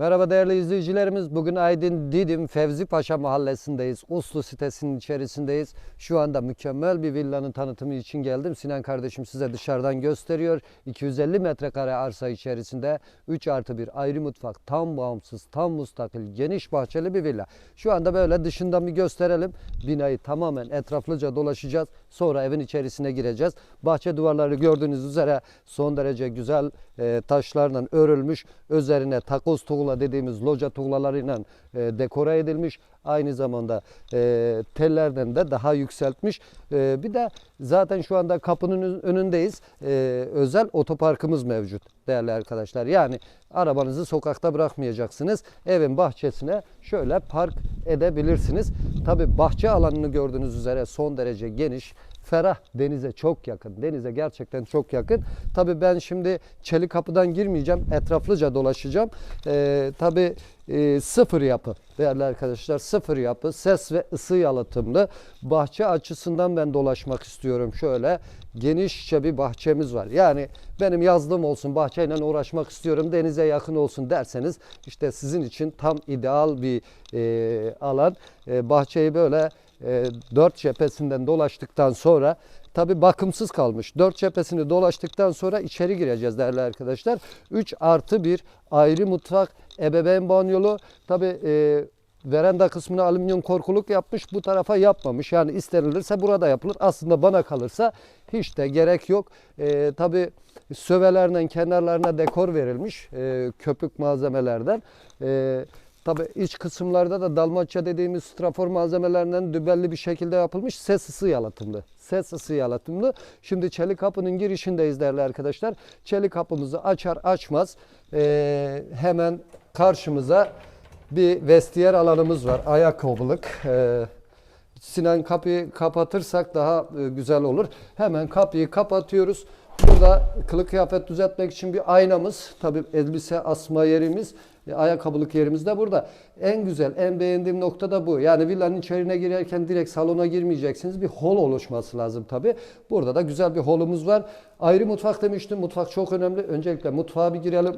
Merhaba değerli izleyicilerimiz. Bugün Aydın Didim Fevzi Paşa mahallesindeyiz. Uslu sitesinin içerisindeyiz. Şu anda mükemmel bir villanın tanıtımı için geldim. Sinan kardeşim size dışarıdan gösteriyor. 250 metrekare arsa içerisinde 3 artı 1 ayrı mutfak, tam bağımsız, tam mustakil, geniş bahçeli bir villa. Şu anda böyle dışından bir gösterelim. Binayı tamamen etraflıca dolaşacağız. Sonra evin içerisine gireceğiz. Bahçe duvarları gördüğünüz üzere son derece güzel e, taşlarla örülmüş. Üzerine takoz tuğla dediğimiz loca tuğlalarıyla e, dekore edilmiş. Aynı zamanda e, tellerden de daha yükseltmiş. E, bir de zaten şu anda kapının önündeyiz. E, özel otoparkımız mevcut değerli arkadaşlar. Yani arabanızı sokakta bırakmayacaksınız. Evin bahçesine şöyle park edebilirsiniz. Tabi bahçe alanını gördüğünüz üzere son derece geniş. Ferah denize çok yakın. Denize gerçekten çok yakın. Tabii ben şimdi çelik kapıdan girmeyeceğim. Etraflıca dolaşacağım. Ee, tabii e, sıfır yapı değerli arkadaşlar. Sıfır yapı. Ses ve ısı yalıtımlı. Bahçe açısından ben dolaşmak istiyorum. Şöyle genişçe bir bahçemiz var. Yani benim yazlığım olsun bahçeyle uğraşmak istiyorum. Denize yakın olsun derseniz işte sizin için tam ideal bir e, alan. E, bahçeyi böyle e, dört cephesinden dolaştıktan sonra tabi bakımsız kalmış. Dört cephesini dolaştıktan sonra içeri gireceğiz değerli arkadaşlar. 3 artı bir ayrı mutfak, ebeveyn banyolu. Tabi e, veranda kısmına alüminyum korkuluk yapmış. Bu tarafa yapmamış. Yani istenilirse burada yapılır. Aslında bana kalırsa hiç de gerek yok. E, tabi sövelerden kenarlarına dekor verilmiş. E, köpük malzemelerden. E, Tabi iç kısımlarda da dalmaçya dediğimiz strafor malzemelerinden dübelli bir şekilde yapılmış ses ısı yalıtımlı. Ses ısı yalıtımlı. Şimdi çelik kapının girişindeyiz değerli arkadaşlar. Çelik kapımızı açar açmaz eee, hemen karşımıza bir vestiyer alanımız var. Ayakkabılık. Eee Sinan kapıyı kapatırsak daha e, güzel olur. Hemen kapıyı kapatıyoruz. Burada kılık kıyafet düzeltmek için bir aynamız, tabii elbise asma yerimiz, e, ayakkabılık yerimiz de burada. En güzel, en beğendiğim nokta da bu. Yani villanın içerine girerken direkt salona girmeyeceksiniz. Bir hol oluşması lazım tabii. Burada da güzel bir holumuz var. Ayrı mutfak demiştim. Mutfak çok önemli. Öncelikle mutfağa bir girelim.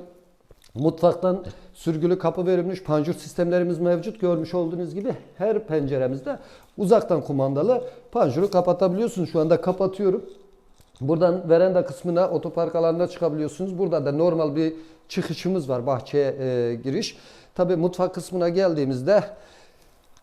Mutfaktan sürgülü kapı verilmiş panjur sistemlerimiz mevcut. Görmüş olduğunuz gibi her penceremizde uzaktan kumandalı panjuru kapatabiliyorsunuz. Şu anda kapatıyorum. Buradan veranda kısmına otopark alanına çıkabiliyorsunuz. Burada da normal bir çıkışımız var bahçeye e, giriş. Tabi mutfak kısmına geldiğimizde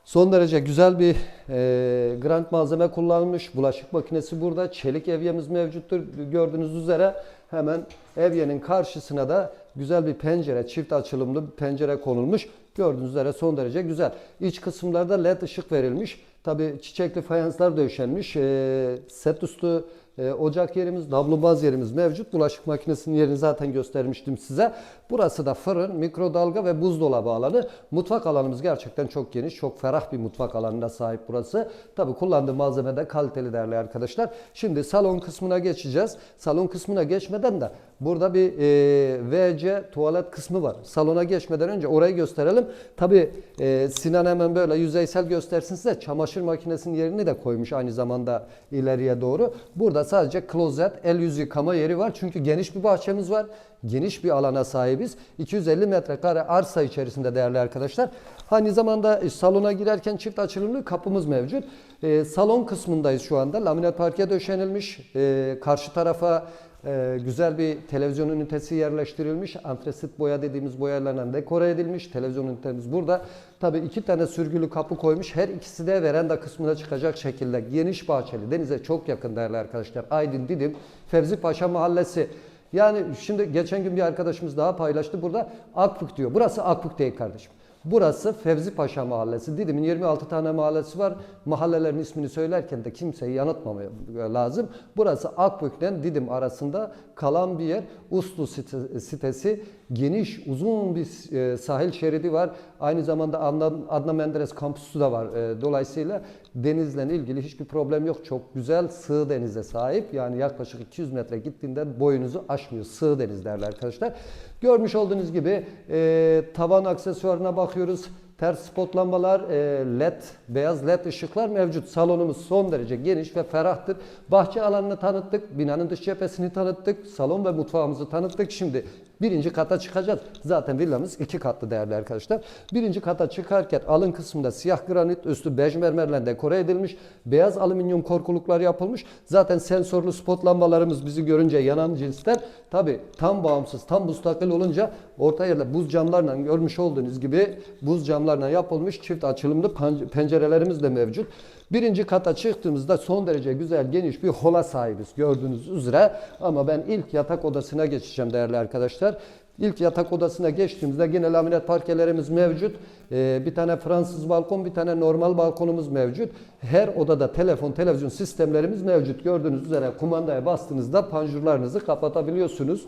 Son derece güzel bir e, grand malzeme kullanılmış. Bulaşık makinesi burada. Çelik evyemiz mevcuttur. Gördüğünüz üzere hemen evyenin karşısına da güzel bir pencere, çift açılımlı bir pencere konulmuş. Gördüğünüz üzere son derece güzel. İç kısımlarda led ışık verilmiş. Tabi çiçekli fayanslar döşenmiş. E, set üstü e, ocak yerimiz, davlumbaz yerimiz mevcut. Bulaşık makinesinin yerini zaten göstermiştim size. Burası da fırın, mikrodalga ve buzdolabı alanı. Mutfak alanımız gerçekten çok geniş, çok ferah bir mutfak alanına sahip burası. Tabi kullandığı malzeme de kaliteli değerli arkadaşlar. Şimdi salon kısmına geçeceğiz. Salon kısmına geçmeden de burada bir e, WC tuvalet kısmı var. Salona geçmeden önce orayı gösterelim. Tabi e, Sinan hemen böyle yüzeysel göstersin size. Çamaşır makinesinin yerini de koymuş aynı zamanda ileriye doğru. Burada sadece klozet, el yüz yıkama yeri var. Çünkü geniş bir bahçemiz var. Geniş bir alana sahibiz. 250 metrekare arsa içerisinde değerli arkadaşlar. Aynı zamanda salona girerken çift açılımlı kapımız mevcut. E, salon kısmındayız şu anda. Laminat parke döşenilmiş. E, karşı tarafa ee, güzel bir televizyon ünitesi yerleştirilmiş. Antresit boya dediğimiz boyalarla dekore edilmiş. Televizyon ünitemiz burada. Tabii iki tane sürgülü kapı koymuş. Her ikisi de veranda kısmına çıkacak şekilde geniş bahçeli. Denize çok yakın değerli arkadaşlar. Aydın Didim, Fevzi Paşa Mahallesi. Yani şimdi geçen gün bir arkadaşımız daha paylaştı. Burada Akbük diyor. Burası Akbük değil kardeşim. Burası Fevzi Paşa Mahallesi. Didim'in 26 tane mahallesi var. Mahallelerin ismini söylerken de kimseyi yanıltmamaya lazım. Burası Akbük'ten Didim arasında kalan bir yer. Uslu site- sitesi geniş, uzun bir e, sahil şeridi var. Aynı zamanda Adnan, Adnan Menderes kampüsü de var. E, Dolayısıyla denizle ilgili hiçbir problem yok. Çok güzel sığ denize sahip. Yani yaklaşık 200 metre gittiğinde boyunuzu aşmıyor. Sığ deniz derler arkadaşlar. Görmüş olduğunuz gibi e, tavan aksesuarına bakıyoruz. Ters spot lambalar, e, led, beyaz led ışıklar mevcut. Salonumuz son derece geniş ve ferahtır. Bahçe alanını tanıttık, binanın dış cephesini tanıttık, salon ve mutfağımızı tanıttık. Şimdi Birinci kata çıkacağız. Zaten villamız iki katlı değerli arkadaşlar. Birinci kata çıkarken alın kısmında siyah granit, üstü bej mermerle dekore edilmiş. Beyaz alüminyum korkuluklar yapılmış. Zaten sensörlü spot lambalarımız bizi görünce yanan cinsten. Tabi tam bağımsız, tam müstakil olunca orta yerde buz camlarla görmüş olduğunuz gibi buz camlarla yapılmış çift açılımlı pencerelerimiz de mevcut. Birinci kata çıktığımızda son derece güzel geniş bir hola sahibiz gördüğünüz üzere. Ama ben ilk yatak odasına geçeceğim değerli arkadaşlar. İlk yatak odasına geçtiğimizde yine laminat parkelerimiz mevcut. Ee, bir tane Fransız balkon, bir tane normal balkonumuz mevcut. Her odada telefon, televizyon sistemlerimiz mevcut. Gördüğünüz üzere kumandaya bastığınızda panjurlarınızı kapatabiliyorsunuz.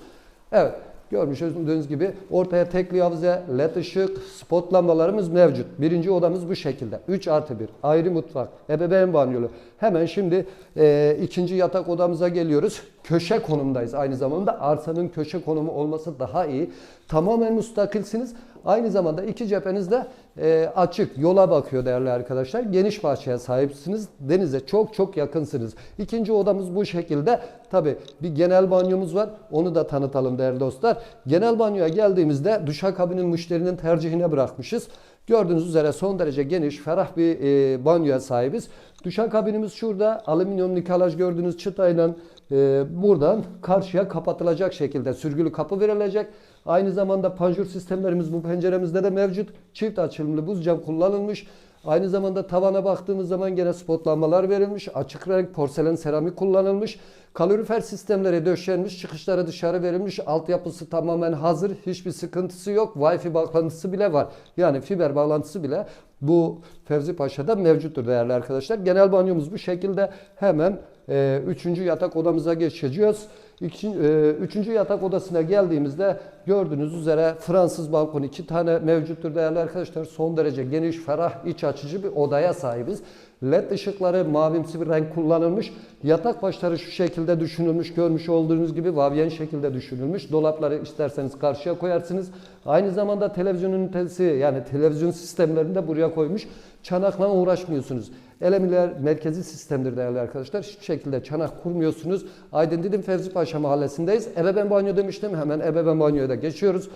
Evet. Görmüş olduğunuz gibi ortaya tekli havuze, led ışık, spot lambalarımız mevcut. Birinci odamız bu şekilde. 3 artı 1. Ayrı mutfak, ebeveyn banyolu. Hemen şimdi e, ikinci yatak odamıza geliyoruz. Köşe konumdayız aynı zamanda. Arsanın köşe konumu olması daha iyi. Tamamen müstakilsiniz. Aynı zamanda iki cepheniz de e, açık, yola bakıyor değerli arkadaşlar. Geniş bahçeye sahipsiniz. Denize çok çok yakınsınız. İkinci odamız bu şekilde. Tabi bir genel banyomuz var. Onu da tanıtalım değerli dostlar. Genel banyoya geldiğimizde duşakabinin müşterinin tercihine bırakmışız. Gördüğünüz üzere son derece geniş, ferah bir e, banyoya sahibiz. Duşakabinimiz şurada. Alüminyum nikelaj gördüğünüz çıtayla e, buradan karşıya kapatılacak şekilde sürgülü kapı verilecek. Aynı zamanda panjur sistemlerimiz bu penceremizde de mevcut. Çift açılımlı buz cam kullanılmış. Aynı zamanda tavana baktığımız zaman gene spot lambalar verilmiş. Açık renk porselen seramik kullanılmış. Kalorifer sistemleri döşenmiş. Çıkışları dışarı verilmiş. Altyapısı tamamen hazır. Hiçbir sıkıntısı yok. Wi-Fi bağlantısı bile var. Yani fiber bağlantısı bile bu Fevzi Paşa'da mevcuttur değerli arkadaşlar. Genel banyomuz bu şekilde. Hemen e, üçüncü yatak odamıza geçeceğiz. İkinci, e, üçüncü yatak odasına geldiğimizde gördüğünüz üzere Fransız balkon iki tane mevcuttur değerli arkadaşlar. Son derece geniş, ferah, iç açıcı bir odaya sahibiz. LED ışıkları mavimsi bir renk kullanılmış. Yatak başları şu şekilde düşünülmüş. Görmüş olduğunuz gibi vavyen şekilde düşünülmüş. Dolapları isterseniz karşıya koyarsınız. Aynü zamanda televizyon ünitesi yani televizyon sistemlerini de buraya koymuş. Çanakla uğraşmıyorsunuz. Elemiler merkezi sistemdir değerli arkadaşlar. Hiçbir şekilde çanak kurmuyorsunuz. Aydın Didim Fevzi Paşa mahallesindeyiz. Ebeveyn banyo demiştim. Hemen ebeveyn banyoya da geçiyoruz.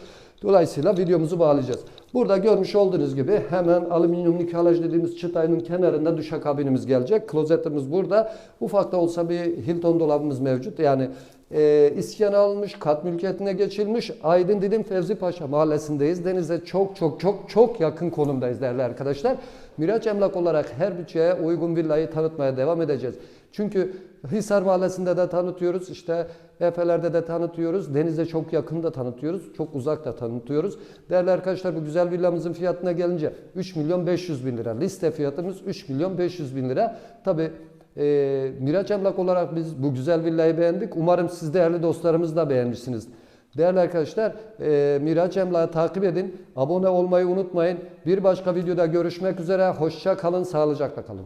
Dolayısıyla videomuzu bağlayacağız. Burada görmüş olduğunuz gibi hemen alüminyum nikelaj dediğimiz çıtayının kenarında duşakabinimiz gelecek. Klozetimiz burada. Ufak da olsa bir Hilton dolabımız mevcut. Yani e, iskan alınmış, kat mülkiyetine geçilmiş. Aydın Didim Fevzi Paşa mahallesindeyiz. Denize çok çok çok çok yakın konumdayız değerli arkadaşlar. Miraç Emlak olarak her bütçeye uygun villayı tanıtmaya devam edeceğiz. Çünkü Hisar Mahallesi'nde de tanıtıyoruz. işte Efeler'de de tanıtıyoruz. Denize çok yakın da tanıtıyoruz. Çok uzak da tanıtıyoruz. Değerli arkadaşlar bu güzel villamızın fiyatına gelince 3 milyon 500 bin lira. Liste fiyatımız 3 milyon 500 bin lira. Tabi e, Miraç Emlak olarak biz bu güzel villayı beğendik. Umarım siz değerli dostlarımız da beğenmişsiniz. Değerli arkadaşlar e, Miraç Emlak'ı takip edin. Abone olmayı unutmayın. Bir başka videoda görüşmek üzere. Hoşça kalın, sağlıcakla kalın.